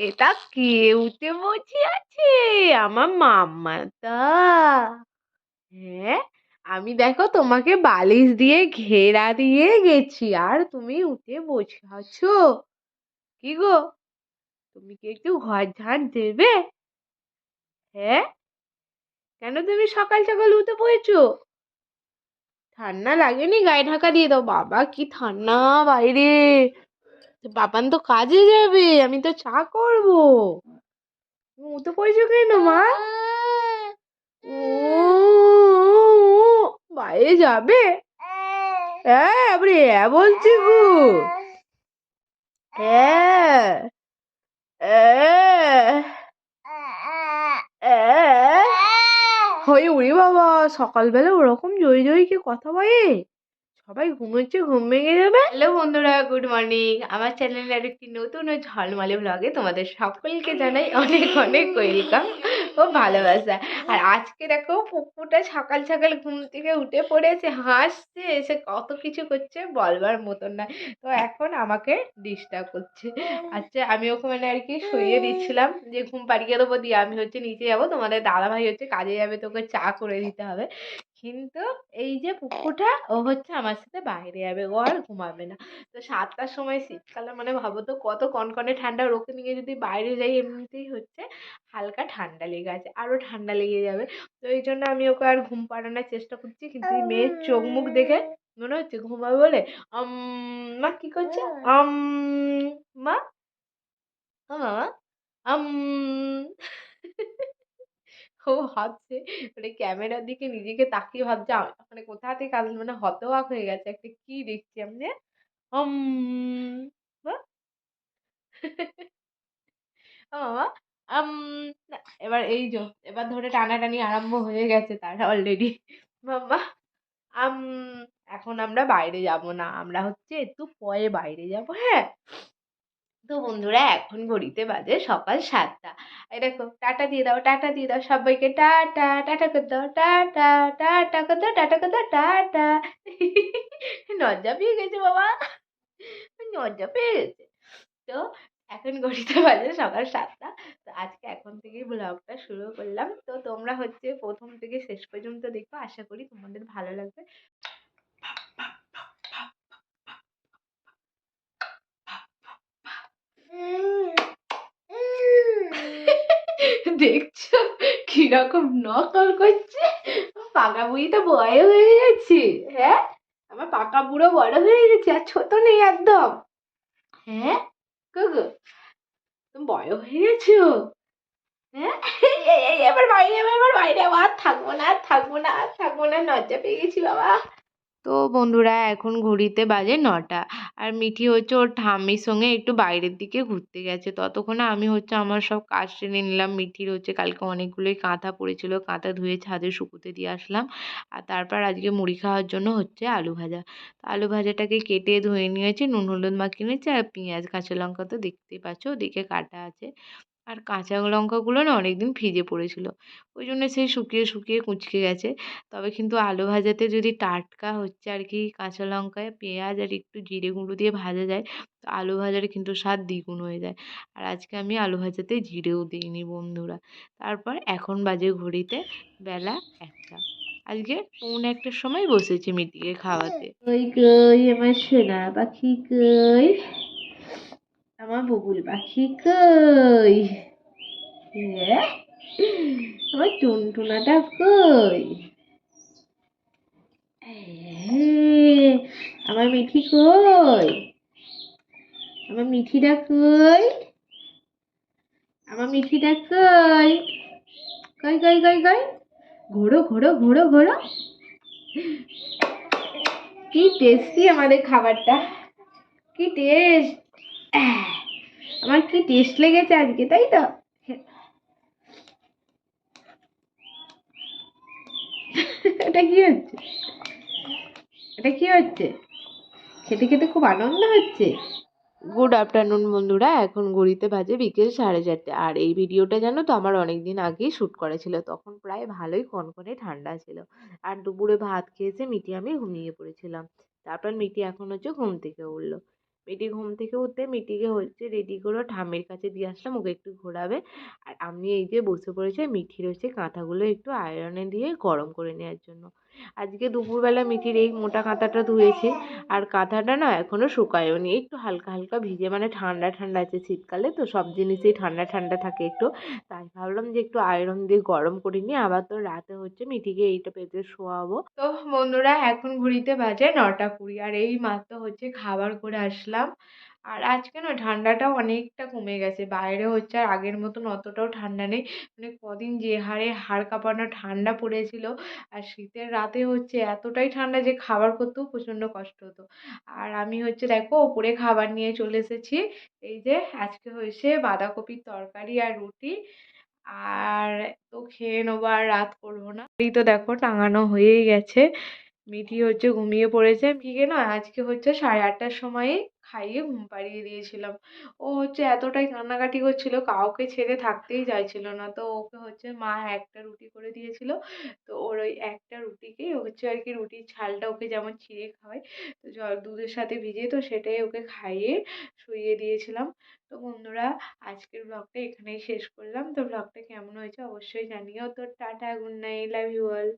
এটা কে উঠে বসে আছে আমার মাম্মাটা হ্যাঁ আমি দেখো তোমাকে বালিশ দিয়ে ঘেরা দিয়ে গেছি, আর তুমি উঠে বসে আছো কি গো? তুমি কি একটু ঘর ঝাঁট দেবে? হ্যাঁ? কেন তুমি সকাল সকাল উঠে পড়েছো? ঠান্ডা লাগেনি? গায়ে ঢাকা দিয়ে দাও। বাবা, কি ঠান্ডা বাইরে। বাবান তো কাজে যাবে, আমি তো চা করব। উঠে পড়েছো কেন, মা? বাইরে যাবে? হ্যাঁ আপনি হ্যাঁ বলছি গো। হ্যাঁ হ্যাঁ হ্যাঁ। হয়ে উড়ি বাবা, সকালবেলা ওরকম জয়ী জয়ীকে কথা বলে? সবাই ঘুমোচ্ছে, ঘুম ভেঙে যাবে। হ্যালো বন্ধুরা, গুড মর্নিং। আমার চ্যানেলের আরেকটি নতুন ও ঝলমলে ব্লগে তোমাদের সকলকে জানাই অনেক অনেক ওয়েলকাম ও ভালোবাসা। আর আজকে দেখো পুকুরটা সকাল সকাল ঘুম থেকে উঠে পড়েছে, হাসছে, এসে কত কিছু করছে বলবার মতন না তো এখন আমাকে ডিস্টার্ব করছে। আচ্ছা আমি ওকে মানে আর কি শুইয়ে দিচ্ছিলাম যে ঘুম পাড়িয়ে দেবো দিয়ে আমি হচ্ছে নিচে যাব, তোমাদের দাদা ভাই হচ্ছে কাজে যাবে, তোকে চা করে দিতে হবে। কিন্তু এই যে পুকুরটা ও হচ্ছে আমার সাথে বাইরে যাবে ও আর ঘুমাবে না। তো সাতটার সময় শীতকালে মানে ভাবো তো কত কনকনে ঠান্ডা ওকে নিয়ে যদি বাইরে যাই এমনিতেই হচ্ছে হালকা ঠান্ডা লেগে আছে আরও ঠান্ডা লেগে যাবে। তো এই জন্য আমি ওকে আর ঘুম পাড়ানোর চেষ্টা করছি কিন্তু এই মেয়ের চোখ মুখ দেখে মনে হচ্ছে ঘুমাবে বলে আম মা কি করছে? আম মা? মামা আম ও ভাবছে মানে ক্যামেরার দিকে নিজেকে তাকিয়ে ভাবছে মানে কোথা থেকে আসলে মানে হতবাক হয়ে গেছে, একটা কি দেখছি আমি উম, মা? ও মামা আম এবার এই যো, এবার ধরে টানাটানি আরম্ভ হয়ে গেছে তার অলরেডি মাম্মা আম এখন আমরা বাইরে যাব না, আমরা হচ্ছে একটু পরে বাইরে যাব হ্যাঁ? তো বন্ধুরা, এখন ঘড়িতে বাজে সকাল সাতটা। এই দেখো, টাটা দিয়ে দাও, টাটা দিয়ে দাও সবাইকে, টাটা টাটা করে দাও, টাটা টাটা করে দাও, টাটা করে দাও, টাটা। লজ্জা পেয়ে গেছে বাবা, লজ্জা পেয়ে গেছে। তো এখন ঘড়িতে বাজে সকাল সাতটা, তো আজকে এখন থেকেই ব্লগটা শুরু করলাম। তো তোমরা হচ্ছে প্রথম থেকে শেষ পর্যন্ত দেখো, আশা করি তোমাদের ভালো লাগবে। দেখছ? কীরকম নকল করছে? পাকা বুড়ি তো বড় হয়ে গেছে। হ্যাঁ? আমার পাকা বুড়ো বড় হয়ে গেছে আর ছোট নেই একদম। হ্যাঁ? গুগু তুমি বড় হয়ে গেছো? হ্যাঁ? এবার বাইরে এবার বাইরে। আর থাকব না, আর থাকব না, আর থাকব না। লজ্জা পেয়ে গেছি বাবা। তো বন্ধুরা, এখন ঘড়িতে বাজে নটা। আর মিঠি হচ্ছে ওর ঠাম্মির সঙ্গে একটু বাইরের দিকে ঘুরতে গেছে। ততক্ষণে আমি হচ্ছে আমার সব কাজ টেনে নিলাম। মিঠির হচ্ছে কালকে অনেকগুলোই কাঁথা পড়েছিল কাঁথা ধুয়ে ছাদে শুকোতে দিয়ে আসলাম। আর তারপর আজকে মুড়ি খাওয়ার জন্য হচ্ছে আলু ভাজা। আলু ভাজাটাকে কেটে ধুয়ে নিয়েছি, নুন হলুদ মাখিয়ে নিয়েছি আর পেঁয়াজ, কাঁচা লঙ্কা তো দেখতেই পাচ্ছ, ওদিকে কাটা আছে। আর কাঁচা লঙ্কাগুলো না অনেক দিন ভিজে পড়েছিল। ওই জন্য সেই শুকিয়ে শুকিয়ে কুঁচকে গেছে। তবে কিন্তু আলু ভাজাতে যদি টাটকা হচ্ছে আর কি কাঁচা লঙ্কায়, পেঁয়াজ আর একটু জিরে গুঁড়ো দিয়ে ভাজা যায়, তো আলু ভাজার কিন্তু স্বাদ দ্বিগুণ হয়ে যায়। আর আজকে আমি আলু ভাজাতে জিরেও দিইনি বন্ধুরা। তারপর এখন বাজে ঘড়িতে বেলা একটা। আজকে পৌনে একটার সময় বসেছি মিটিকে খাওয়াতে। কই কই আমার সোনা পাখি কই? আমার বকুল পাখি কই আমার টুনটুনাটা কই আমার মিঠি কই আমার মিঠিটা কই আমার মিঠিটা কই কই কই কই কই ঘোরো ঘোরো ঘোরো ঘোরো কি টেস্টি আমাদের খাবারটা কি টেস্ট আমার কি টেস্ট লেগেছে আজকে, তাই তো? এটা কি হচ্ছে? এটা কি হচ্ছে? খেতে খেতে খুব আনন্দ হচ্ছে। গুড আফটারনুন বন্ধুরা, এখন ঘড়িতে বাজে বিকেল সাড়ে চারটে। আর এই ভিডিওটা জানো তো, আমার অনেক দিন আগেই শ্যুট করা ছিল, তখন প্রায় ভালোই কনকনে ঠান্ডা ছিল। আর দুপুরে ভাত খেয়েছে মিটি আমি ঘুমিয়ে পড়েছিলাম। তারপর মিটি এখন হচ্ছে ঘুম থেকে উঠল। মিটি ঘুম থেকে উঠতে মিটিকে হচ্ছে রেডি করে ঠামের কাছে দিয়ে আসলাম, ওকে একটু ঘোরাবে। আর আমি এই যে বসে পড়েছি আর মিঠির হচ্ছে কাঁথাগুলো একটু আয়রনে দিয়ে গরম করে নেওয়ার জন্য। আজকে দুপুরবেলা মিঠির এই মোটা কাঁথাটা ধুয়েছি, আর কাঁথাটা না এখনও শুকায়ও নি। একটু হালকা হালকা ভিজে মানে ঠান্ডা ঠান্ডা আছে শীতকালে, তো সব জিনিসই ঠান্ডা ঠান্ডা থাকে একটু। তাই ভাবলাম যে একটু আয়রন দিয়ে গরম করে নিই, আবার তো রাতে হচ্ছে মিঠিকে এইটা পেতে শোয়াবো। তো বন্ধুরা, এখন ঘড়িতে বাজে নটা কুড়ি, আর এই মাত্র হচ্ছে খাবার করে আসলাম। আর আজকে না ঠান্ডাটাও অনেকটা কমে গেছে। বাইরে হচ্ছে আর আগের মতন অতটাও ঠান্ডা নেই। মানে কদিন যে হারে হাড় কাঁপানো ঠান্ডা পড়েছিল আর শীতের রাতে হচ্ছে এতটাই ঠান্ডা যে খাবার করতেও প্রচণ্ড কষ্ট হতো। আর আমি হচ্ছে দেখো ওপরে খাবার নিয়ে চলে এসেছি। এই যে আজকে হয়েছে বাঁধাকপির তরকারি আর রুটি। আর তো খেয়ে নেব আর রাত করব না। এই তো দেখো টাঙানো হয়েই গেছে। মিঠি হচ্ছে ঘুমিয়ে পড়েছে। মিঠিকে না আজকে হচ্ছে সাড়ে আটটার সময়ে খাইয়ে ঘুম পাড়িয়ে দিয়েছিলাম। ও হচ্ছে এতটাই কান্নাকাটি করছিল, কাউকে ছেড়ে থাকতেই চাইছিল না। তো ওকে হচ্ছে মা একটা রুটি করে দিয়েছিল। তো ওর ওই একটা রুটিকেই হচ্ছে আর কি রুটির ছালটা ওকে যেমন চিড়ে খাওয়ায়, তো জল দুধের সাথে ভিজিয়ে তো সেটাই ওকে খাইয়ে শুইয়ে দিয়েছিলাম। তো বন্ধুরা, আজকের ব্লগটা এখানেই শেষ করলাম। তো ব্লগটা কেমন হয়েছে অবশ্যই জানিও। তো tata, good night, love you all.